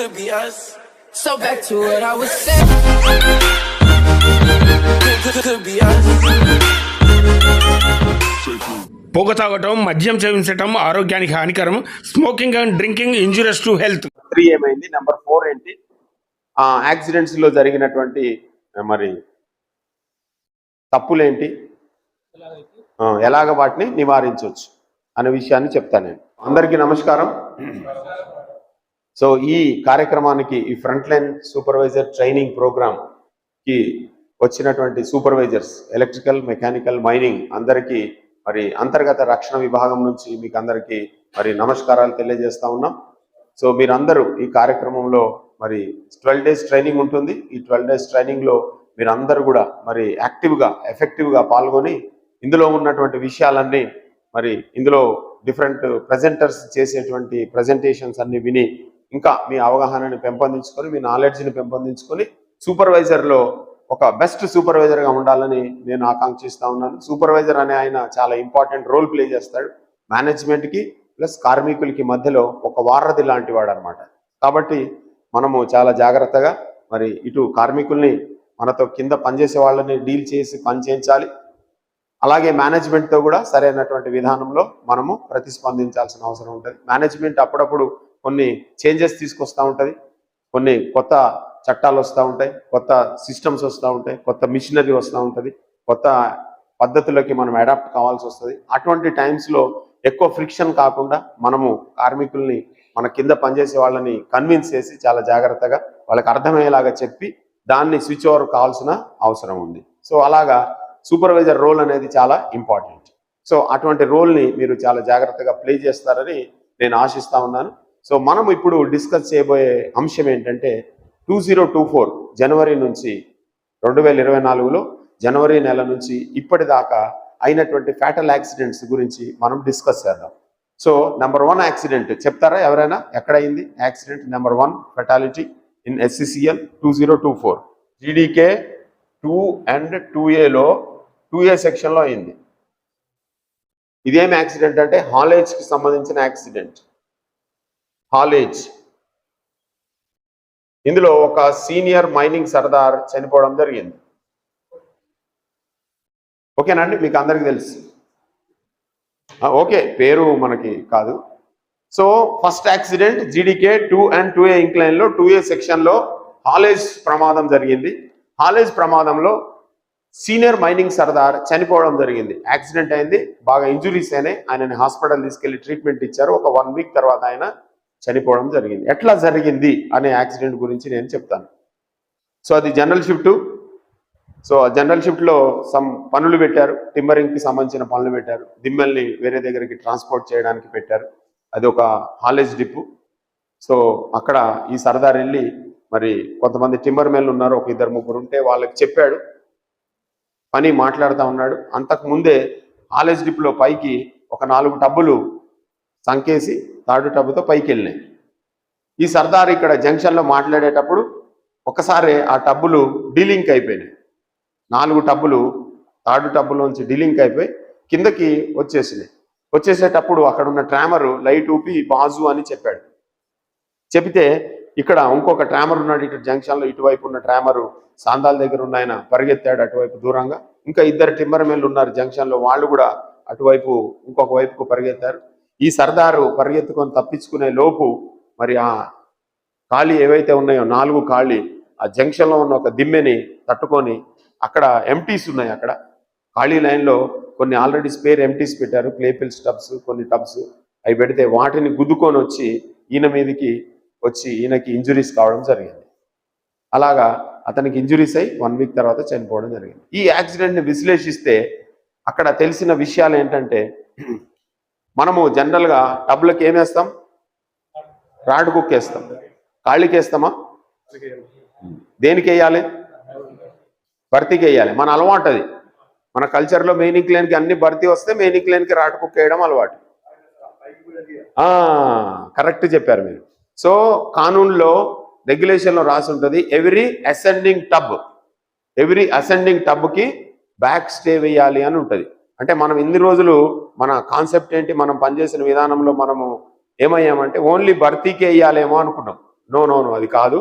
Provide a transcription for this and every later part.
could be us. So back to what I was saying. Could, could, be us. పొగ తాగటం మద్యం సేవించటం ఆరోగ్యానికి హానికరం smoking and drinking injurious to health. Three ఏమైంది? నెంబర్ ఫోర్ ఏంటి? ఆ యాక్సిడెంట్స్లో జరిగినటువంటి మరి తప్పులేంటి? ఆ, ఎలాగ వాటిని నివారించవచ్చు అనే విషయాన్ని చెప్తాను నేను. అందరికీ నమస్కారం. సో ఈ కార్యక్రమానికి ఈ ఫ్రంట్ లైన్ సూపర్వైజర్ ట్రైనింగ్ ప్రోగ్రామ్కి వచ్చినటువంటి సూపర్వైజర్స్ ఎలక్ట్రికల్ మెకానికల్ మైనింగ్ అందరికీ మరి అంతర్గత రక్షణ విభాగం నుంచి మీకు అందరికీ మరి నమస్కారాలు తెలియజేస్తా ఉన్నాం. సో మీరందరూ ఈ కార్యక్రమంలో మరి ట్వెల్వ్ డేస్ ట్రైనింగ్ ఉంటుంది. ఈ ట్వెల్వ్ డేస్ ట్రైనింగ్లో మీరందరూ కూడా మరి యాక్టివ్గా ఎఫెక్టివ్గా పాల్గొని ఇందులో ఉన్నటువంటి విషయాలన్నీ మరి ఇందులో డిఫరెంట్ ప్రజెంటర్స్ చేసేటువంటి ప్రజెంటేషన్స్ అన్ని విని ఇంకా మీ అవగాహనని పెంపొందించుకొని మీ నాలెడ్జ్ని పెంపొందించుకొని సూపర్వైజర్లో ఒక బెస్ట్ సూపర్వైజర్గా ఉండాలని నేను ఆకాంక్షిస్తూ ఉన్నాను. సూపర్వైజర్ అనే ఆయన చాలా ఇంపార్టెంట్ రోల్ ప్లే చేస్తాడు. మేనేజ్మెంట్కి ప్లస్ కార్మికులకి మధ్యలో ఒక వారధి లాంటి వాడు అనమాట కాబట్టి మనము చాలా జాగ్రత్తగా మరి ఇటు కార్మికుల్ని మనతో కింద పనిచేసే వాళ్ళని డీల్ చేసి పని చేయించాలి. అలాగే మేనేజ్మెంట్తో కూడా సరైనటువంటి విధానంలో మనము ప్రతిస్పందించాల్సిన అవసరం ఉంటుంది. మేనేజ్మెంట్ అప్పుడప్పుడు కొన్ని చేంజెస్ తీసుకొస్తూ ఉంటుంది. కొన్ని కొత్త చట్టాలు వస్తూ ఉంటాయి. కొత్త సిస్టమ్స్ వస్తూ ఉంటాయి. కొత్త మిషనరీ వస్తూ ఉంటుంది. కొత్త పద్ధతులకి మనం అడాప్ట్ కావాల్సి వస్తుంది. అటువంటి టైమ్స్లో ఎక్కువ ఫ్రిక్షన్ కాకుండా మనము కార్మికుల్ని మన కింద పనిచేసే వాళ్ళని కన్విన్స్ చేసి చాలా జాగ్రత్తగా వాళ్ళకి అర్థమయ్యేలాగా చెప్పి దాన్ని స్విచ్ ఓవర్ కావాల్సిన అవసరం ఉంది. సో అలాగా సూపర్వైజర్ రోల్ అనేది చాలా ఇంపార్టెంట్. సో అటువంటి రోల్ని మీరు చాలా జాగ్రత్తగా ప్లే చేస్తారని నేను ఆశిస్తా ఉన్నాను. సో మనం ఇప్పుడు డిస్కస్ చేయబోయే అంశం ఏంటంటే టూ జీరో టూ ఫోర్ జనవరి నుంచి రెండు వేల ఇరవై నాలుగులో జనవరి నెల నుంచి ఇప్పటిదాకా అయినటువంటి ఫ్యాటల్ యాక్సిడెంట్స్ గురించి మనం డిస్కస్ చేద్దాం. సో నెంబర్ వన్ యాక్సిడెంట్ చెప్తారా ఎవరైనా? ఎక్కడైంది? Accident number one fatality in SCCL two zero two four GDK two and two ఏలో టూ ఏ సెక్షన్లో అయింది. ఇదేం యాక్సిడెంట్ అంటే హాలేజ్కి సంబంధించిన యాక్సిడెంట్ హాలేజ్ ఇందులో ఒక సీనియర్ మైనింగ్ సర్దార్ చనిపోవడం జరిగింది. ఓకేనండి మీకు అందరికి తెలుసు. ఓకే పేరు మనకి కాదు. So first accident GDK two and two A ఇంక్లైన్లో two A సెక్షన్లో హాలేజ్ ప్రమాదం జరిగింది. హాలేజ్ ప్రమాదంలో సీనియర్ మైనింగ్ సర్దార్ చనిపోవడం జరిగింది. యాక్సిడెంట్ అయింది బాగా ఇంజురీస్ అయినాయి. ఆయనని హాస్పిటల్ తీసుకెళ్ళి ట్రీట్మెంట్ ఇచ్చారు. ఒక వన్ వీక్ తర్వాత ఆయన చనిపోవడం జరిగింది. ఎట్లా జరిగింది అనే యాక్సిడెంట్ గురించి నేను చెప్తాను. సో అది జనరల్ షిఫ్ట్. సో జనరల్ షిఫ్ట్లో సమ్ పనులు పెట్టారు. టిమ్మరింగ్కి సంబంధించిన పనులు పెట్టారు. దిమ్మెల్ని వేరే దగ్గరికి ట్రాన్స్పోర్ట్ చేయడానికి పెట్టారు. అది ఒక హాలేజ్ డిప్పు సో అక్కడ ఈ సర్దార్ వెళ్ళి మరి కొంతమంది టిమ్మర్ మెన్లు ఉన్నారు. ఒక ఇద్దరు ముగ్గురు ఉంటే వాళ్ళకి చెప్పాడు. పని మాట్లాడుతూ ఉన్నాడు. అంతకు ముందే హాలేజ్ డిప్లో పైకి ఒక నాలుగు టబ్బులు సంకేసి తాడు టబ్బుతో పైకి వెళ్ళినాయి ఈ సర్దార్ ఇక్కడ జంక్షన్లో మాట్లాడేటప్పుడు ఒకసారి ఆ టబ్బులు డీలింక్ అయిపోయినాయి. నాలుగు టబ్బులు తాడు టబ్బులోంచి డీలింక్ అయిపోయి కిందకి వచ్చేసినాయి. వచ్చేసేటప్పుడు అక్కడ ఉన్న ట్రామరు లైట్ ఊపి బాజు అని చెప్పాడు. చెబితే ఇక్కడ ఇంకొక ట్రామర్ ఉన్నాడు ఇక్కడ జంక్షన్లో ఇటువైపు ఉన్న ట్రామరు సాందాల దగ్గర ఉన్న ఆయన పరిగెత్తాడు అటువైపు దూరంగా. ఇంకా ఇద్దరు టిమ్మర్ మెన్లు ఉన్నారు జంక్షన్లో వాళ్ళు కూడా అటువైపు ఇంకొక వైపుకు పరిగెత్తారు. ఈ సర్దారు పరిగెత్తుకొని తప్పించుకునే లోపు మరి ఆ ఖాళీ ఏవైతే ఉన్నాయో నాలుగు ఖాళీ ఆ జంక్షన్లో ఉన్న ఒక దిమ్మెని తట్టుకొని అక్కడ ఎంటీస్ ఉన్నాయి అక్కడ. ఖాళీ లైన్లో కొన్ని ఆల్రెడీ స్పేర్ ఎంటీస్ పెట్టారు క్లేపిల్స్ టబ్స్ కొన్ని టబ్స్ అవి పెడితే వాటిని గుద్దుకొని వచ్చి ఈయన మీదకి వచ్చి ఈయనకి ఇంజురీస్ కావడం జరిగింది. అలాగా అతనికి ఇంజురీస్ అయి వన్ వీక్ తర్వాత చనిపోవడం జరిగింది. ఈ యాక్సిడెంట్ని విశ్లేషిస్తే అక్కడ తెలిసిన విషయాలు ఏంటంటే మనము జనరల్గా టబ్లకి ఏమేస్తాం రాడ్ కుక్ వేస్తాం. కాళ్ళకి వేస్తామా? దేనికి వేయాలి? భర్తీకి వేయాలి. మన అలవాటు అది. మన కల్చర్లో మెయినింగ్ లేన్కి అన్ని భర్తీ వస్తే మెయినింగ్ లేన్కి రాడ్ కుక్ వేయడం అలవాటు. కరెక్ట్ చెప్పారు మీరు. సో కానూన్లో రెగ్యులేషన్లో రాసి ఉంటుంది every ascending tub every ascending టబ్కి back stay వేయాలి అని ఉంటుంది. అంటే మనం ఇన్ని రోజులు మన కాన్సెప్ట్ ఏంటి మనం పనిచేసిన విధానంలో మనము ఏమయ్యామంటే ఓన్లీ భర్తీకి వేయాలేమో అనుకున్నాం. నో నో నో అది కాదు.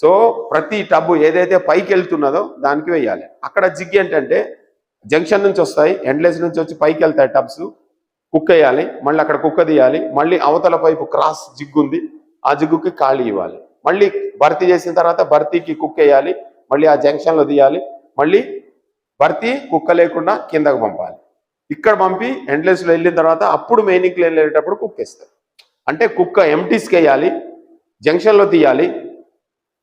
సో ప్రతి టబ్బు ఏదైతే పైకి వెళ్తున్నదో దానికి వేయాలి అక్కడ జిగ్ ఏంటంటే జంక్షన్ నుంచి వస్తాయి ఎండ్లెస్ నుంచి వచ్చి పైకి వెళ్తాయి టబ్స్ కుక్ వేయాలి మళ్ళీ అక్కడ కుక్క తీయాలి మళ్ళీ అవతల వైపు క్రాస్ జిగ్గు ఉంది ఆ జిగ్గుకి ఖాళీ ఇవ్వాలి. మళ్ళీ భర్తీ చేసిన తర్వాత భర్తీకి కుక్ వేయాలి మళ్ళీ ఆ జంక్షన్లో తీయాలి మళ్ళీ భర్తీ కుక్క లేకుండా కిందకు పంపాలి. ఇక్కడ పంపి ఎండ్లెస్లో వెళ్ళిన తర్వాత అప్పుడు మెయినింగ్ వెళ్ళేటప్పుడు కుక్ వేస్తారు అంటే కుక్క ఎంటీస్కి వేయాలి జంక్షన్లో తీయాలి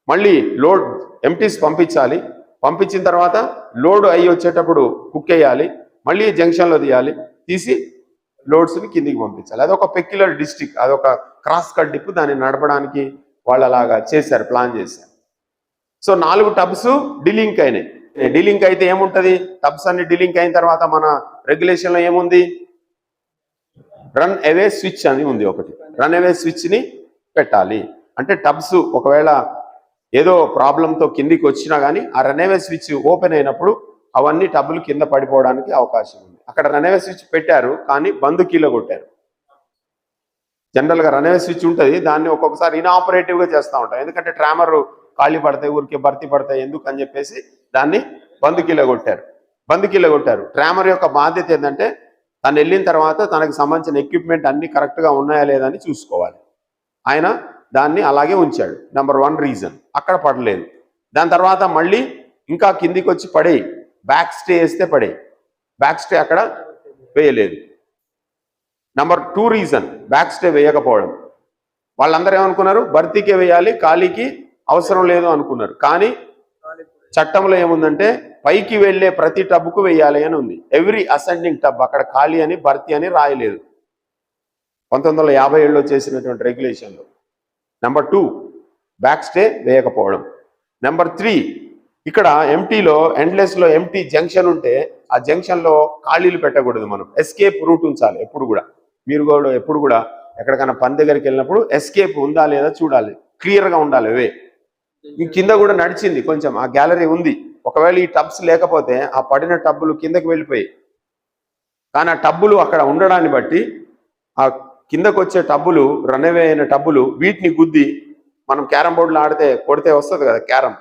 మళ్ళీ లోడ్ ఎంటీస్ పంపించాలి పంపించిన తర్వాత లోడ్ అయ్యి వచ్చేటప్పుడు కుక్ వేయాలి మళ్ళీ జంక్షన్లో తీయాలి తీసి లోడ్స్ని కిందికి పంపించాలి. అదొక పెక్యులర్ డిస్టిక్ అదొక క్రాస్ కట్ డిప్ దాన్ని నడపడానికి వాళ్ళు అలాగా చేశారు ప్లాన్ చేశారు. సో నాలుగు టబ్స్ డిలింక్ అయినాయి. డీలింక్ అయితే ఏముంటది? టబ్స్ అన్ని డీలింక్ అయిన తర్వాత మన రెగ్యులేషన్లో ఏముంది? రన్ అవే స్విచ్ అని ఉంది ఒకటి. రన్ అవే స్విచ్ని పెట్టాలి. అంటే టబ్స్ ఒకవేళ ఏదో ప్రాబ్లంతో కిందికి వచ్చినా కానీ ఆ రన్ అవే స్విచ్ ఓపెన్ అయినప్పుడు అవన్నీ టబ్బులు కింద పడిపోవడానికి అవకాశం ఉంది. అక్కడ రన్ అవే స్విచ్ పెట్టారు కానీ బంద్ కీలో కొట్టారు. జనరల్గా రన్ అవే స్విచ్ ఉంటుంది. దాన్ని ఒక్కొక్కసారి ఇనాపరేటివ్గా చేస్తూ ఉంటాం. ఎందుకంటే ట్రామర్ ఖాళీ పడతాయి ఊరికే భర్తీ పడతాయి ఎందుకు అని చెప్పేసి దాన్ని బంద్ కొట్టారు. బంద్ కొట్టారు. ట్రామర్ యొక్క బాధ్యత ఏంటంటే తను వెళ్ళిన తర్వాత తనకు సంబంధించిన ఎక్విప్మెంట్ అన్ని కరెక్ట్గా ఉన్నాయా లేదా అని చూసుకోవాలి. ఆయన దాన్ని అలాగే ఉంచాడు. నెంబర్ వన్ రీజన్ అక్కడ పడలేదు. దాని తర్వాత మళ్ళీ ఇంకా కిందికి వచ్చి పడేయి. బ్యాక్ స్టే వేస్తే పడేయి. బ్యాక్ స్టే అక్కడ వేయలేదు. Number two reason back stay వేయకపోవడం. వాళ్ళందరూ ఏమనుకున్నారు? భర్తీకే వేయాలి ఖాళీకి అవసరం లేదు అనుకున్నారు. కానీ చట్టంలో ఏముందంటే పైకి వెళ్ళే ప్రతి టబ్కు వేయాలి అని ఉంది. ఎవ్రీ అసెండింగ్ టబ్ అక్కడ ఖాళీ అని భర్తీ అని రాయలేదు. పంతొమ్మిది వందల యాభై ఏళ్ళలో చేసినటువంటి రెగ్యులేషన్లో. నెంబర్ టూ బ్యాక్ స్టే వేయకపోవడం. నెంబర్ త్రీ ఇక్కడ ఎంటీలో ఎండ్లెస్లో ఎంటీ జంక్షన్ ఉంటే ఆ జంక్షన్లో ఖాళీలు పెట్టకూడదు మనం. ఎస్కేప్ రూట్ ఉంచాలి ఎప్పుడు కూడా. మీరు కూడా ఎప్పుడు కూడా ఎక్కడికైనా పని దగ్గరికి వెళ్ళినప్పుడు ఎస్కేప్ ఉందా లేదా చూడాలి. క్లియర్గా ఉండాలి వే ఈ కింద కూడా నడిచింది కొంచెం. ఆ గ్యాలరీ ఉంది. ఒకవేళ ఈ టబ్స్ లేకపోతే ఆ పడిన టబ్బులు కిందకి వెళ్ళిపోయి కానీ ఆ టబ్బులు అక్కడ ఉండడాన్ని బట్టి ఆ కిందకు వచ్చే టబ్బులు రన్అవే అయిన టబ్బులు వీటిని గుద్ది మనం క్యారం బోర్డులో ఆడితే కొడితే వస్తుంది కదా క్యారం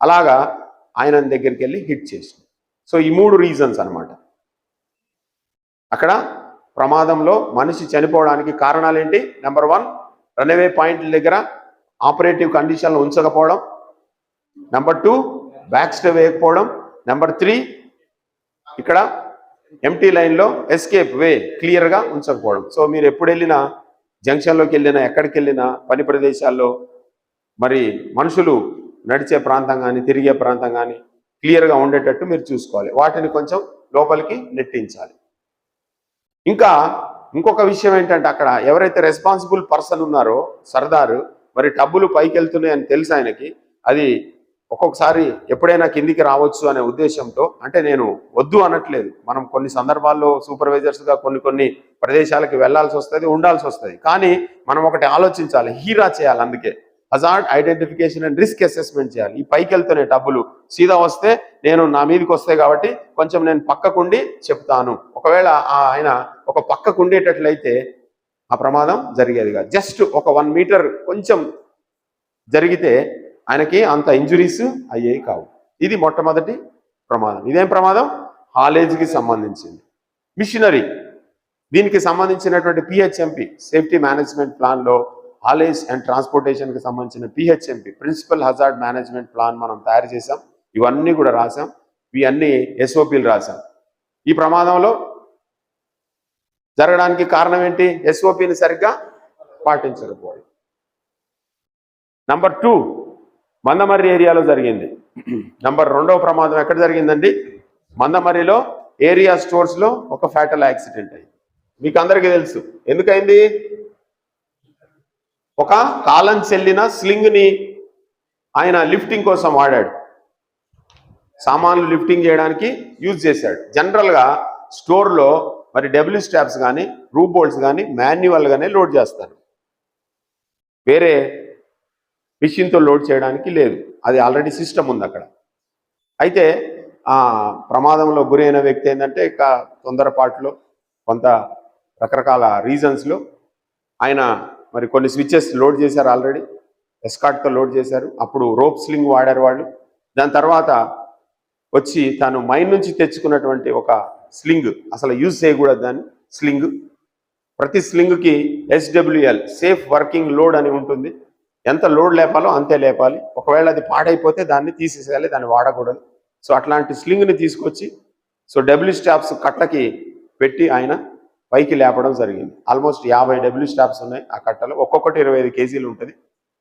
అలాగా ఆయన దగ్గరికి వెళ్ళి హిట్ చేసి సో ఈ మూడు రీజన్స్ అన్నమాట. అక్కడ ప్రమాదంలో మనిషి చనిపోవడానికి కారణాలు ఏంటి నెంబర్ వన్ రన్అవే పాయింట్ల దగ్గర ఆపరేటివ్ కండిషన్లో ఉంచకపోవడం. నెంబర్ టూ బ్యాక్ స్టే వేయకపోవడం. నెంబర్ త్రీ ఇక్కడ ఎంటీ లైన్లో ఎస్కేప్ వే క్లియర్గా ఉంచకపోవడం. సో మీరు ఎప్పుడు వెళ్ళినా జంక్షన్లోకి వెళ్ళినా ఎక్కడికి వెళ్ళినా పని ప్రదేశాల్లో మరి మనుషులు నడిచే ప్రాంతం కానీ తిరిగే ప్రాంతం కానీ క్లియర్గా ఉండేటట్టు మీరు చూసుకోవాలి. వాటిని కొంచెం లోపలికి నెట్టించాలి. ఇంకా ఇంకొక విషయం ఏంటంటే అక్కడ ఎవరైతే రెస్పాన్సిబుల్ పర్సన్ ఉన్నారో సర్దారు మరి టబ్బులు పైకి వెళ్తున్నాయని తెలుసు ఆయనకి. అది ఒక్కొక్కసారి ఎప్పుడైనా కిందికి రావచ్చు అనే ఉద్దేశంతో అంటే నేను వద్దు అనట్లేదు. మనం కొన్ని సందర్భాల్లో సూపర్వైజర్స్గా కొన్ని కొన్ని ప్రదేశాలకు వెళ్ళాల్సి వస్తుంది ఉండాల్సి వస్తుంది. కానీ మనం ఒకటి ఆలోచించాలి హీరా చేయాలి అందుకే. Hazard identification and risk assessment చేయాలి. ఈ పైకి వెళ్తున్నాయి డబ్బులు సీదా వస్తే నేను నా మీదకి వస్తాయి కాబట్టి కొంచెం నేను పక్కకుండి చెప్తాను. ఒకవేళ ఆయన ఒక పక్కకు ఉండేటట్లయితే ఆ ప్రమాదం జరిగేది కాదు. జస్ట్ ఒక వన్ మీటర్ కొంచెం జరిగితే ఆయనకి అంత ఇంజురీస్ అయ్యేవి కావు. ఇది మొట్టమొదటి ప్రమాదం. ఇదేం ప్రమాదం? హాలేజ్కి సంబంధించింది. మిషనరీ. దీనికి సంబంధించినటువంటి పిహెచ్ఎంపి సేఫ్టీ మేనేజ్మెంట్ ప్లాన్లో హాలేజ్ అండ్ ట్రాన్స్పోర్టేషన్కి సంబంధించిన PHMP principal hazard management plan మనం తయారు చేసాం ఇవన్నీ కూడా రాసాం ఇవన్నీ ఎస్ఓపిలు రాసాం ఈ ప్రమాదంలో జరగడానికి కారణం ఏంటి? ఎస్ఓపిని సరిగ్గా పాటించకపోవడం నంబర్ టూ మందమర్రి ఏరియాలో జరిగింది. నంబర్ రెండవ ప్రమాదం ఎక్కడ జరిగిందండి? మందమర్రిలో ఏరియా స్టోర్స్లో ఒక ఫ్యాటల్ యాక్సిడెంట్ అయింది. మీకు అందరికీ తెలుసు. ఎందుకైంది? ఒక కాలం చెల్లిన స్లింగ్ని ఆయన లిఫ్టింగ్ కోసం వాడాడు. సామాన్లు లిఫ్టింగ్ చేయడానికి యూజ్ చేశాడు. జనరల్గా స్టోర్లో మరి డబ్ల్యూ స్టాప్స్ కానీ రూ బోల్ట్స్ కానీ మాన్యువల్గానే లోడ్ చేస్తారు. వేరే మిషన్తో లోడ్ చేయడానికి లేదు. అది ఆల్రెడీ సిస్టమ్ ఉంది అక్కడ. అయితే ఆ ప్రమాదంలో గురైన వ్యక్తి ఏంటంటే ఇక తొందరపాటులో కొంత రకరకాల రీజన్స్లో ఆయన మరి కొన్ని స్విచ్చెస్ లోడ్ చేశారు ఆల్రెడీ. ఎస్కాట్తో లోడ్ చేశారు. అప్పుడు రోప్ స్లింగ్ వాడారు వాళ్ళు. దాని తర్వాత వచ్చి తాను మైన్ నుంచి తెచ్చుకున్నటువంటి ఒక స్లింగ్. అసలు యూజ్ చేయకూడదు దాన్ని. స్లింగ్. ప్రతి స్లింగ్కి ఎస్డబ్ల్యూఎల్ సేఫ్ వర్కింగ్ లోడ్ అని ఉంటుంది. ఎంత లోడ్ లేపాలో అంతే లేపాలి. ఒకవేళ అది పాడైపోతే దాన్ని తీసేసేయాలి దాన్ని వాడకూడదు. సో అట్లాంటి స్లింగ్ని తీసుకొచ్చి సో డబ్ల్యూ స్టాప్స్ కట్టకి పెట్టి ఆయన పైకి లేపడం జరిగింది. ఆల్మోస్ట్ యాభై డబ్ల్యూ స్టాప్స్ ఉన్నాయి ఆ కట్టలో. ఒక్కొక్కటి ఇరవై ఐదు కేజీలు ఉంటుంది.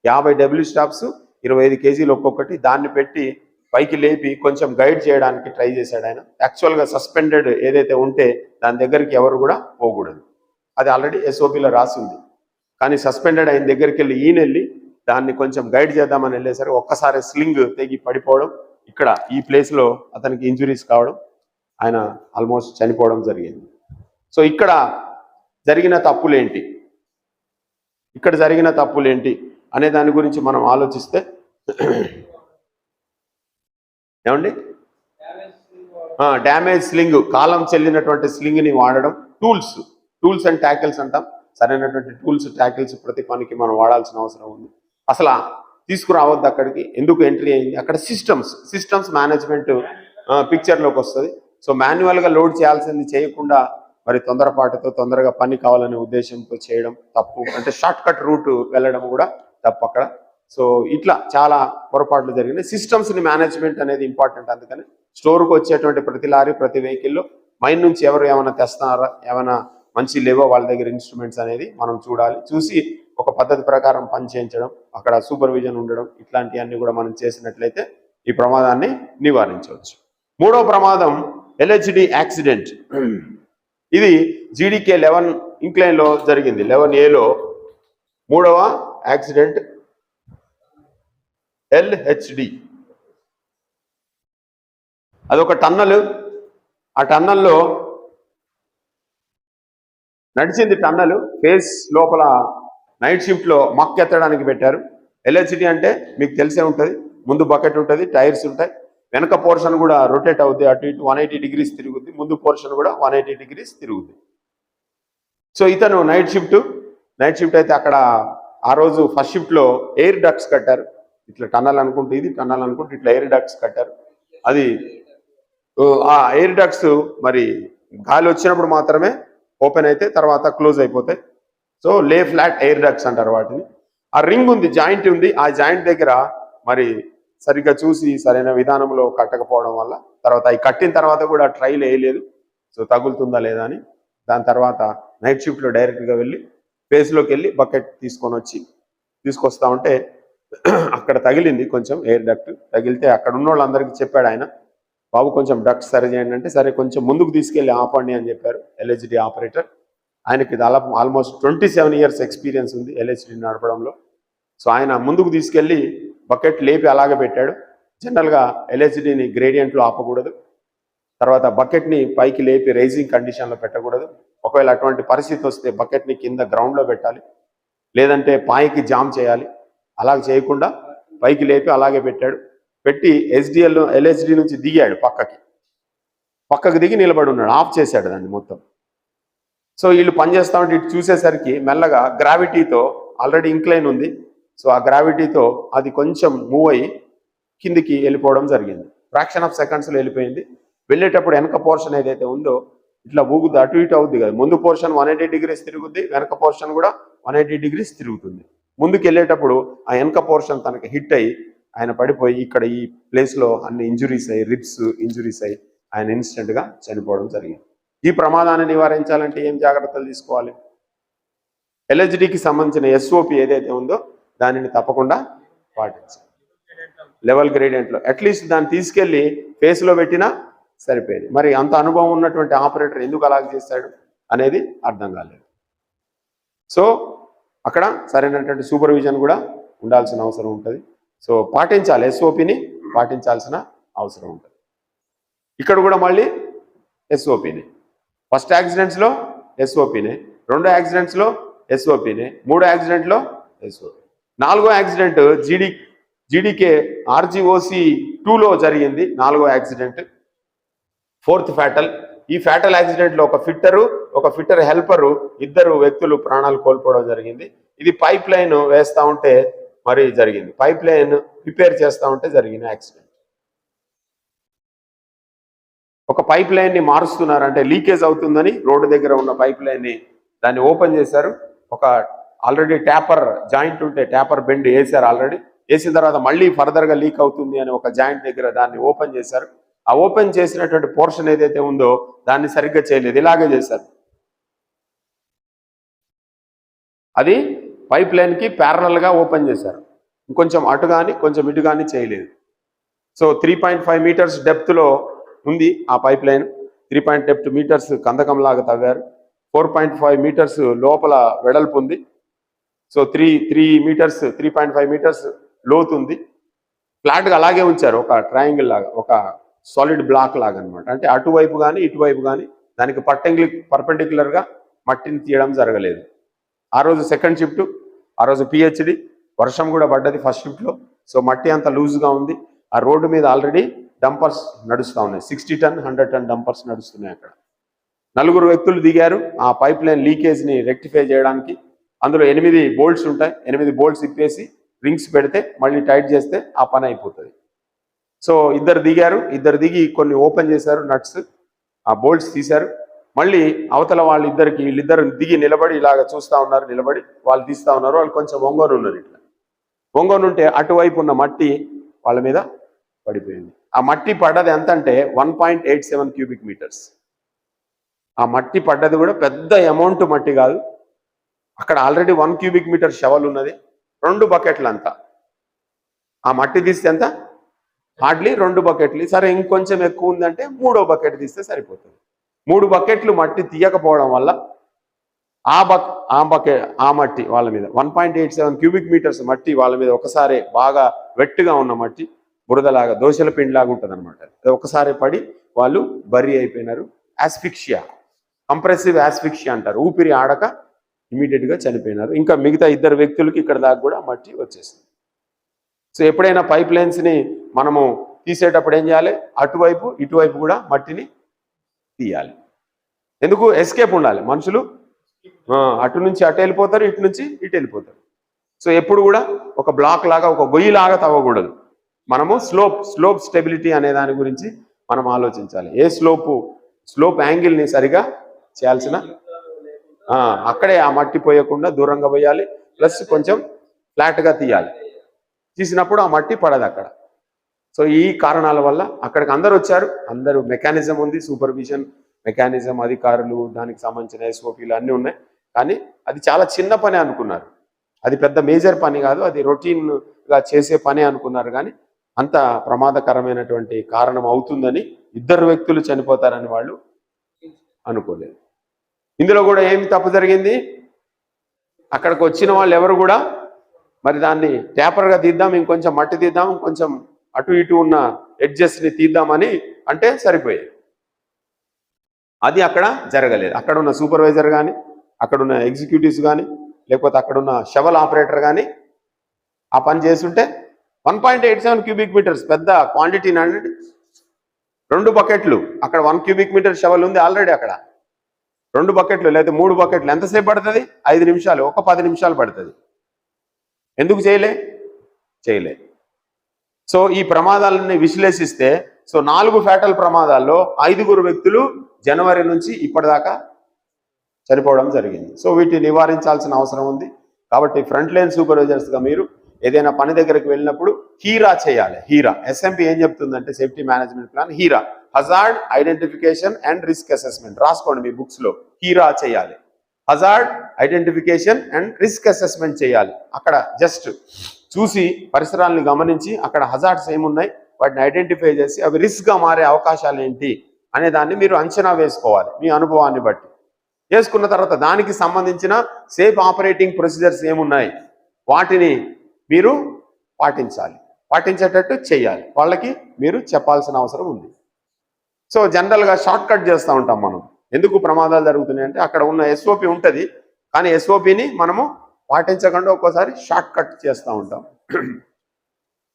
యాభై డబ్ల్యూ స్టాప్స్ ఇరవై ఐదు కేజీలు ఒక్కొక్కటి. దాన్ని పెట్టి పైకి లేపి కొంచెం గైడ్ చేయడానికి ట్రై చేశాడు ఆయన. యాక్చువల్గా సస్పెండెడ్ ఏదైతే ఉంటే దాని దగ్గరికి ఎవరు కూడా పోకూడదు. అది ఆల్రెడీ ఎస్ఓపిలో రాసి ఉంది కానీ సస్పెండెడ్ అయిన దగ్గరికి వెళ్ళి ఈయన వెళ్ళి దాన్ని కొంచెం గైడ్ చేద్దామని వెళ్ళేసరికి ఒక్కసారి స్లింగ్ తెగి పడిపోవడం ఇక్కడ ఈ ప్లేస్లో అతనికి ఇంజురీస్ కావడం ఆయన ఆల్మోస్ట్ చనిపోవడం జరిగింది. సో ఇక్కడ జరిగిన తప్పులేంటి? ఇక్కడ జరిగిన తప్పులేంటి? అనే దాని గురించి మనం ఆలోచిస్తే ఏమండి? Damage sling. కాలం చెల్లినటువంటి స్లింగ్ని వాడడం టూల్స్. టూల్స్ అండ్ ట్యాకిల్స్ అంటాం. సరైనటువంటి టూల్స్ ట్యాకిల్స్ ప్రతి పనికి మనం వాడాల్సిన అవసరం ఉంది. అసలు తీసుకురావద్దు అక్కడికి. ఎందుకు ఎంట్రీ అయింది? అక్కడ సిస్టమ్స్. సిస్టమ్స్ మేనేజ్మెంట్ పిక్చర్లోకి వస్తుంది. సో మాన్యువల్గా లోడ్ చేయాల్సింది చేయకుండా మరి తొందరపాటుతో తొందరగా పని కావాలనే ఉద్దేశంతో చేయడం తప్పు. అంటే షార్ట్ కట్ రూట్ వెళ్ళడం కూడా తప్పు అక్కడ. సో ఇట్లా చాలా పొరపాట్లు జరిగినాయి. సిస్టమ్స్ని మేనేజ్మెంట్ అనేది ఇంపార్టెంట్ అందుకని స్టోర్కి వచ్చేటువంటి ప్రతి లారీ ప్రతి వెహికల్లో మైన్ నుంచి ఎవరు ఏమైనా తెస్తున్నారా ఏమైనా మంచి లేవో వాళ్ళ దగ్గర ఇన్స్ట్రుమెంట్స్ అనేది మనం చూడాలి. చూసి ఒక పద్ధతి ప్రకారం పని చేయించడం అక్కడ సూపర్విజన్ ఉండడం ఇట్లాంటివన్నీ కూడా మనం చేసినట్లయితే ఈ ప్రమాదాన్ని నివారించవచ్చు. మూడో ప్రమాదం ఎల్హెచ్డి యాక్సిడెంట్ ఇది జీడీకే లెవెన్ ఇంక్లైన్లో జరిగింది. లెవెన్ ఏలో మూడవ యాక్సిడెంట్ ఎల్హెచ్డి. అదొక టన్నల్. ఆ టన్నల్లో నడిచింది టన్నల్. ఫేస్ లోపల నైట్ షిఫ్ట్లో మక్ ఎత్తడానికి పెట్టారు. ఎల్హెచ్డి అంటే మీకు తెలిసే ఉంటుంది. ముందు బకెట్ ఉంటుంది టైర్స్ ఉంటాయి. వెనక పోర్షన్ కూడా రొటేట్ అవుద్ది. అటు ఇటు వన్ ఎయిటీ డిగ్రీస్ తిరుగుద్ది. ముందు పోర్షన్ కూడా వన్ ఎయిటీ డిగ్రీస్ తిరుగుద్ది. సో ఇతను నైట్ షిఫ్ట్. నైట్ షిఫ్ట్ అయితే అక్కడ ఆ రోజు ఫస్ట్ షిఫ్ట్లో ఎయిర్ డక్ట్స్ కట్టారు. ఇట్లా టన్నల్ అనుకుంటే ఇది టన్నల్ అనుకుంటే ఇట్లా ఎయిర్ డాక్స్ కట్టారు. అది ఆ ఎయిర్ డాక్స్ మరి గాలి వచ్చినప్పుడు మాత్రమే ఓపెన్ అయితే తర్వాత క్లోజ్ అయిపోతాయి. సో లే ఫ్లాట్ ఎయిర్ డాక్స్ అంటారు వాటిని. ఆ రింగ్ ఉంది జాయింట్ ఉంది. ఆ జాయింట్ దగ్గర మరి సరిగ్గా చూసి సరైన విధానంలో కట్టకపోవడం వల్ల తర్వాత అవి కట్టిన తర్వాత కూడా ట్రైల్ వేయలేదు. సో తగులుతుందా లేదా అని. దాని తర్వాత నైట్ షిఫ్ట్లో డైరెక్ట్గా వెళ్ళి ఫేస్లోకి వెళ్ళి బకెట్ తీసుకొని వచ్చి తీసుకొస్తా ఉంటే అక్కడ తగిలింది కొంచెం ఎయిర్ డక్ట్ తగిలితే అక్కడ ఉన్న వాళ్ళందరికీ చెప్పాడు ఆయన బాబు కొంచెం డక్ట్ సరి చేయండి అంటే సరే కొంచెం ముందుకు తీసుకెళ్ళి ఆపండి అని చెప్పారు ఎల్హెచ్డి ఆపరేటర్ ఆయనకి దాదాపు almost twenty seven years experience ఉంది ఎల్హెచ్డి నడపడంలో. సో ఆయన ముందుకు తీసుకెళ్ళి బకెట్ లేపి అలాగే పెట్టాడు. జనరల్గా ఎల్హెచ్డిని గ్రేడియంట్లో ఆపకూడదు. తర్వాత బకెట్ని పైకి లేపి రైజింగ్ కండిషన్లో పెట్టకూడదు. ఒకవేళ అటువంటి పరిస్థితి వస్తే బకెట్ని కింద గ్రౌండ్లో పెట్టాలి. లేదంటే పాయికి జామ్ చేయాలి. అలా చేయకుండా పైకి లేపి అలాగే పెట్టాడు. పెట్టి ఎస్డిఎల్ ఎల్ఎస్డి నుంచి దిగాడు పక్కకి. పక్కకి దిగి నిలబడి ఉన్నాడు. ఆఫ్ చేశాడు దాన్ని మొత్తం. సో వీళ్ళు పనిచేస్తా ఉంటే ఇటు చూసేసరికి మెల్లగా గ్రావిటీతో ఆల్రెడీ ఇంక్లైన్ ఉంది. సో ఆ గ్రావిటీతో అది కొంచెం మూవ్ అయ్యి కిందికి వెళ్ళిపోవడం జరిగింది. ఫ్రాక్షన్ ఆఫ్ సెకండ్స్లో వెళ్ళిపోయింది. వెళ్ళేటప్పుడు వెనక పోర్షన్ ఏదైతే ఉందో ఇట్లా ఊగుద్ది అటు ఇటు అవుద్ది కదా. ముందు పోర్షన్ వన్ ఎయిటీ డిగ్రీస్ తిరుగుద్ది వెనక పోర్షన్ కూడా వన్ ఎయిటీ డిగ్రీస్ తిరుగుతుంది. ముందుకు వెళ్ళేటప్పుడు ఆ వెనక పోర్షన్ తనకి హిట్ అయ్యి ఆయన పడిపోయి ఇక్కడ ఈ ప్లేస్లో అన్ని ఇంజురీస్ అయ్యి రిబ్స్ ఇంజురీస్ అయ్యి ఆయన ఇన్స్టెంట్గా చనిపోవడం జరిగింది. ఈ ప్రమాదాన్ని నివారించాలంటే ఏం జాగ్రత్తలు తీసుకోవాలి? ఎల్హెచ్డికి సంబంధించిన ఎస్ఓపి ఏదైతే ఉందో దానిని తప్పకుండా పాటించాలి. లెవెల్ గ్రేడియంట్లో అట్లీస్ట్ దాన్ని తీసుకెళ్ళి ఫేస్లో పెట్టినా సరిపోయేది. మరి అంత అనుభవం ఉన్నటువంటి ఆపరేటర్ ఎందుకు అలాగ చేశాడు అనేది అర్థం కాలేదు. సో అక్కడ సరైనటువంటి సూపర్విజన్ కూడా ఉండాల్సిన అవసరం ఉంటుంది. సో పాటించాలి ఎస్ఓపిని పాటించాల్సిన అవసరం ఉంటుంది. ఇక్కడ కూడా మళ్ళీ ఎస్ఓపిని ఫస్ట్ యాక్సిడెంట్స్లో ఎస్ఓపినే రెండో యాక్సిడెంట్స్లో ఎస్ఓపినే మూడో యాక్సిడెంట్లో ఎస్ఓపి నాలుగో యాక్సిడెంట్ జీడి జీడీకే ఆర్జీఓసి టూలో జరిగింది. నాలుగో యాక్సిడెంట్ ఫోర్త్ ఫ్యాటల్ ఈ ఫ్యాటల్ యాక్సిడెంట్లో ఒక ఫిట్టరు ఒక ఫిట్టర్ హెల్పరు ఇద్దరు వ్యక్తులు ప్రాణాలు కోల్పోవడం జరిగింది. ఇది పైప్ లైన్ వేస్తా ఉంటే మరి జరిగింది. పైప్ లైన్ రిపేర్ చేస్తా ఉంటే జరిగిన యాక్సిడెంట్ ఒక పైప్ లైన్ని మారుస్తున్నారు అంటే లీకేజ్ అవుతుందని రోడ్డు దగ్గర ఉన్న పైప్ లైన్ని దాన్ని ఓపెన్ చేశారు. ఒక ఆల్రెడీ ట్యాపర్ జాయింట్ ఉంటే ట్యాపర్ బెండ్ వేశారు ఆల్రెడీ వేసిన తర్వాత మళ్ళీ ఫర్దర్గా లీక్ అవుతుంది అని ఒక జాయింట్ దగ్గర దాన్ని ఓపెన్ చేశారు. ఆ ఓపెన్ చేసినటువంటి పోర్షన్ ఏదైతే ఉందో దాన్ని సరిగ్గా చేయలేదు. ఇలాగే చేశారు. అది పైప్ లైన్కి ప్యారలల్గా ఓపెన్ చేశారు. ఇంకొంచెం అటు కానీ కొంచెం ఇటు కానీ చేయలేదు. So three point five meters డెప్త్లో ఉంది ఆ pipeline. Three point depth meters కందకం లాగా తవ్వారు. ఫోర్ పాయింట్ ఫైవ్ మీటర్స్ లోపల వెడల్పు ఉంది. So three three meters three point five meters లోతు ఉంది. ఫ్లాట్గా అలాగే ఉంచారు. ఒక ట్రయాంగిల్ లాగా ఒక సాలిడ్ బ్లాక్ లాగా అనమాట అంటే అటువైపు కానీ ఇటువైపు కానీ దానికి పర్టెంగ్లి పర్పెండిక్యులర్గా మట్టిని తీయడం జరగలేదు. ఆ రోజు సెకండ్ షిఫ్ట్ ఆ రోజు పిహెచ్డి వర్షం కూడా పడ్డది ఫస్ట్ షిఫ్ట్లో సో మట్టి అంత లూజ్గా ఉంది. ఆ రోడ్డు మీద ఆల్రెడీ డంపర్స్ నడుస్తూ ఉన్నాయి. Sixty ton hundred ton dumpers నడుస్తున్నాయి అక్కడ. నలుగురు వ్యక్తులు దిగారు. ఆ పైప్ లైన్ లీకేజ్ని రెక్టిఫై చేయడానికి. అందులో ఎనిమిది బోల్ట్స్ ఉంటాయి. ఎనిమిది బోల్ట్స్ ఇప్పేసి రింగ్స్ పెడితే మళ్ళీ టైట్ చేస్తే ఆ పని అయిపోతుంది. సో ఇద్దరు దిగారు ఇద్దరు దిగి కొన్ని ఓపెన్ చేశారు నట్స్ ఆ బోల్ట్స్ తీశారు. మళ్ళీ అవతల వాళ్ళిద్దరికి వీళ్ళిద్దరు దిగి నిలబడి ఇలాగ చూస్తా ఉన్నారు నిలబడి వాళ్ళు తీస్తా ఉన్నారు వాళ్ళు కొంచెం ఒంగోలు ఉన్నారు ఇట్లా. ఒంగోలు ఉంటే అటువైపు ఉన్న మట్టి వాళ్ళ మీద పడిపోయింది. ఆ మట్టి పడ్డది ఎంత అంటే one point eight seven cubic meters. ఆ మట్టి పడ్డది కూడా పెద్ద అమౌంట్ మట్టి కాదు. అక్కడ already one cubic meter shovel ఉన్నది. రెండు బకెట్లు అంతా ఆ మట్టి తీస్తే ఎంత? హార్డ్లీ రెండు బకెట్లు. సరే ఇంకొంచెం ఎక్కువ ఉందంటే మూడో బకెట్ తీస్తే సరిపోతుంది. మూడు బకెట్లు మట్టి తీయకపోవడం వల్ల ఆ బక్ ఆ బకెట్ ఆ మట్టి వాళ్ళ మీద one point eight seven cubic meters మట్టి వాళ్ళ మీద ఒకసారి బాగా వెట్టుగా ఉన్న మట్టి బురదలాగా దోశల పిండిలాగా ఉంటుంది అనమాట ఒకసారి పడి వాళ్ళు బర్రీ అయిపోయినారు. యాస్ఫిక్షియా కంప్రెసివ్ యాస్ఫిక్షియా అంటారు. ఊపిరి ఆడక ఇమీడియట్గా చనిపోయినారు. ఇంకా మిగతా ఇద్దరు వ్యక్తులకి ఇక్కడ దాకా కూడా మట్టి వచ్చేసింది. సో ఎప్పుడైనా పైప్ లైన్స్ని మనము తీసేటప్పుడు ఏం చేయాలి? అటువైపు ఇటువైపు కూడా మట్టిని తీయాలి. ఎందుకు? ఎస్కేప్ ఉండాలి. మనుషులు అటు నుంచి అటు వెళ్ళిపోతారు ఇటు నుంచి ఇటు వెళ్ళిపోతారు. సో ఎప్పుడు కూడా ఒక బ్లాక్ లాగా ఒక గొయ్యి లాగా తవ్వకూడదు. మనము స్లోప్ స్లోప్ స్టెబిలిటీ అనే దాని గురించి మనం ఆలోచించాలి. ఏ స్లోపు స్లోప్ యాంగిల్ని సరిగా చేయాల్సిన? అక్కడే ఆ మట్టి పోయకుండా దూరంగా పోయాలి. ప్లస్ కొంచెం ఫ్లాట్గా తీయాలి. తీసినప్పుడు ఆ మట్టి పడదు అక్కడ. సో ఈ కారణాల వల్ల అక్కడికి అందరు వచ్చారు. అందరూ మెకానిజం ఉంది సూపర్విజన్ మెకానిజం అధికారులు దానికి సంబంధించిన ఎస్ఓపీలు అన్నీ ఉన్నాయి. కానీ అది చాలా చిన్న పని అనుకున్నారు. అది పెద్ద మేజర్ పని కాదు అది రొటీన్గా చేసే పని అనుకున్నారు. కానీ అంత ప్రమాదకరమైనటువంటి కారణం అవుతుందని ఇద్దరు వ్యక్తులు చనిపోతారని వాళ్ళు అనుకోలేదు. ఇందులో కూడా ఏమి తప్పు జరిగింది? అక్కడికి వచ్చిన వాళ్ళు ఎవరు కూడా మరి దాన్ని టేపర్గా తీద్దాం ఇంకొంచెం మట్టి తీద్దాం కొంచెం అటు ఇటు ఉన్న ఎడ్జెస్ని తీద్దామని అంటే సరిపోయేది అది అక్కడ జరగలేదు. అక్కడ ఉన్న సూపర్వైజర్ కానీ అక్కడున్న ఎగ్జిక్యూటివ్స్ కానీ లేకపోతే అక్కడున్న షవల్ ఆపరేటర్ కానీ ఆ పని చేస్తుంటే one point eight seven cubic meters పెద్ద క్వాంటిటీ అండి రెండు బకెట్లు అక్కడ వన్ క్యూబిక్ మీటర్ షవల్ ఉంది ఆల్రెడీ అక్కడ. రెండు బకెట్లు లేదా మూడు బకెట్లు ఎంతసేపు పడుతుంది? ఐదు నిమిషాలు ఒక పది నిమిషాలు పడుతుంది. ఎందుకు చేయలే? చేయలే. సో ఈ ప్రమాదాలని విశ్లేషిస్తే సో నాలుగు ఫ్యాటల్ ప్రమాదాల్లో ఐదుగురు వ్యక్తులు జనవరి నుంచి ఇప్పటిదాకా చనిపోవడం జరిగింది. సో వీటిని నివారించాల్సిన అవసరం ఉంది. కాబట్టి ఫ్రంట్ లైన్ సూపర్వైజర్స్గా మీరు ఏదైనా పని దగ్గరికి వెళ్ళినప్పుడు హీరా చేయాలి. హీరా. ఎస్ఎంపి ఏం చెప్తుందంటే safety management plan Heera. Hazard identification and risk assessment. రాసుకోండి మీ బుక్స్లో హీరా చేయాలి. Hazard identification and risk assessment చేయాలి. అక్కడ జస్ట్ చూసి పరిసరాలను గమనించి అక్కడ హజార్డ్స్ ఏమున్నాయి? వాటిని ఐడెంటిఫై చేసి అవి రిస్క్గా మారే అవకాశాలు ఏంటి? అనే దాన్ని మీరు అంచనా వేసుకోవాలి మీ అనుభవాన్ని బట్టి. చేసుకున్న తర్వాత దానికి సంబంధించిన సేఫ్ ఆపరేటింగ్ ప్రొసీజర్స్ ఏమున్నాయి? వాటిని మీరు పాటించాలి. పాటించేటట్టు చేయాలి. వాళ్ళకి మీరు చెప్పాల్సిన అవసరం ఉంది. సో జనరల్గా షార్ట్ కట్ చేస్తూ ఉంటాం మనం. ఎందుకు ప్రమాదాలు జరుగుతున్నాయి అంటే అక్కడ ఉన్న ఎస్ఓపి ఉంటుంది కానీ ఎస్ఓపిని మనము పాటించకుండా ఒక్కోసారి షార్ట్ కట్ చేస్తూ ఉంటాం.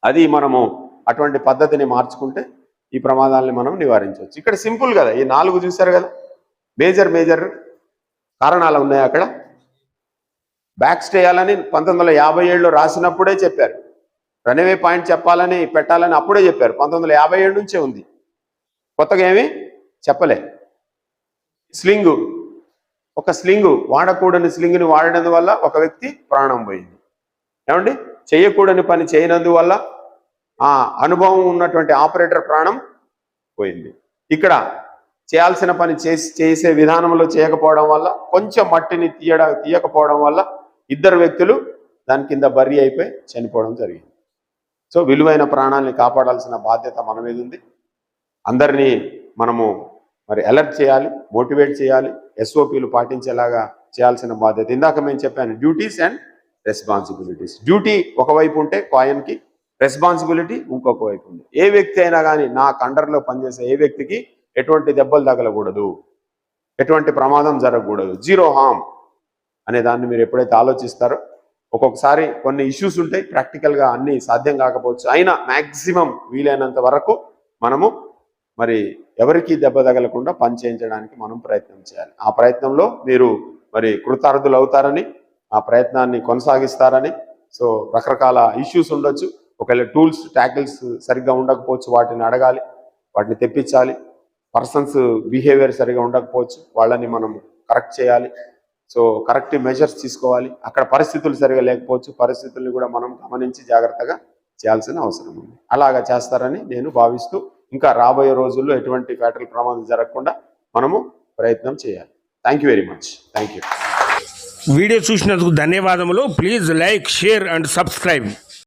అది మనము అటువంటి పద్ధతిని మార్చుకుంటే ఈ ప్రమాదాలని మనం నివారించవచ్చు. ఇక్కడ సింపుల్ కదా ఈ నాలుగు చూశారు కదా? మేజర్ మేజర్ కారణాలు ఉన్నాయి అక్కడ. బ్యాక్ స్టే చేయాలని పంతొమ్మిది వందల యాభై ఏడులో రాసినప్పుడే చెప్పారు. రన్వే పాయింట్ చెప్పాలని పెట్టాలని అప్పుడే చెప్పారు. పంతొమ్మిది వందల యాభై ఏడు నుంచే ఉంది. కొత్తగా ఏమి? చెప్పలే. స్లింగు. ఒక స్లింగు వాడకూడని స్లింగుని వాడినందు వల్ల ఒక వ్యక్తి ప్రాణం పోయింది. ఏమండి? చేయకూడని పని చేయనందువల్ల ఆ అనుభవం ఉన్నటువంటి ఆపరేటర్ ప్రాణం పోయింది. ఇక్కడ చేయాల్సిన పని చేసి చేసే విధానంలో చేయకపోవడం వల్ల కొంచెం మట్టిని తీయడ తీయకపోవడం వల్ల ఇద్దరు వ్యక్తులు దాని కింద బర్రీ అయిపోయి చనిపోవడం జరిగింది. సో విలువైన ప్రాణాలని కాపాడాల్సిన బాధ్యత మన మీద ఉంది. అందరినీ మనము మరి అలర్ట్ చేయాలి మోటివేట్ చేయాలి ఎస్ఓపీలు పాటించేలాగా చేయాల్సిన బాధ్యత. ఇందాక మేము చెప్పాను డ్యూటీస్ అండ్ రెస్పాన్సిబిలిటీస్ డ్యూటీ ఒకవైపు ఉంటే కాయన్కి రెస్పాన్సిబిలిటీ ఇంకొక వైపు ఉంది. ఏ వ్యక్తి అయినా కానీ నా కండర్లో పనిచేసే ఏ వ్యక్తికి ఎటువంటి దెబ్బలు తగలకూడదు. ఎటువంటి ప్రమాదం జరగకూడదు. జీరో హామ్ అనే దాన్ని మీరు ఎప్పుడైతే ఆలోచిస్తారో ఒక్కొక్కసారి కొన్ని ఇష్యూస్ ఉంటాయి ప్రాక్టికల్గా అన్ని సాధ్యం కాకపోవచ్చు. అయినా మ్యాక్సిమం వీలైనంత వరకు మనము మరి ఎవరికి దెబ్బ తగలకుండా పని చేయించడానికి మనం ప్రయత్నం చేయాలి. ఆ ప్రయత్నంలో మీరు మరి కృతార్థులు అవుతారని ఆ ప్రయత్నాన్ని కొనసాగిస్తారని సో రకరకాల ఇష్యూస్ ఉండొచ్చు. ఒకవేళ టూల్స్ ట్యాకిల్స్ సరిగ్గా ఉండకపోవచ్చు వాటిని అడగాలి వాటిని తెప్పించాలి. పర్సన్స్ బిహేవియర్ సరిగా ఉండకపోవచ్చు వాళ్ళని మనం కరెక్ట్ చేయాలి. సో కరెక్ట్ మెజర్స్ తీసుకోవాలి. అక్కడ పరిస్థితులు సరిగా లేకపోవచ్చు పరిస్థితుల్ని కూడా మనం గమనించి జాగ్రత్తగా చేయాల్సిన అవసరం ఉంది. అలాగా చేస్తారని నేను భావిస్తూ ఇంకా రాబోయే రోజుల్లో ఎటువంటి ఫ్యాక్టరీ ప్రమాదం జరగకుండా మనము ప్రయత్నం చేయాలి. Thank you very much thank you video చూసినందుకు ధన్యవాదములు. Please like share and subscribe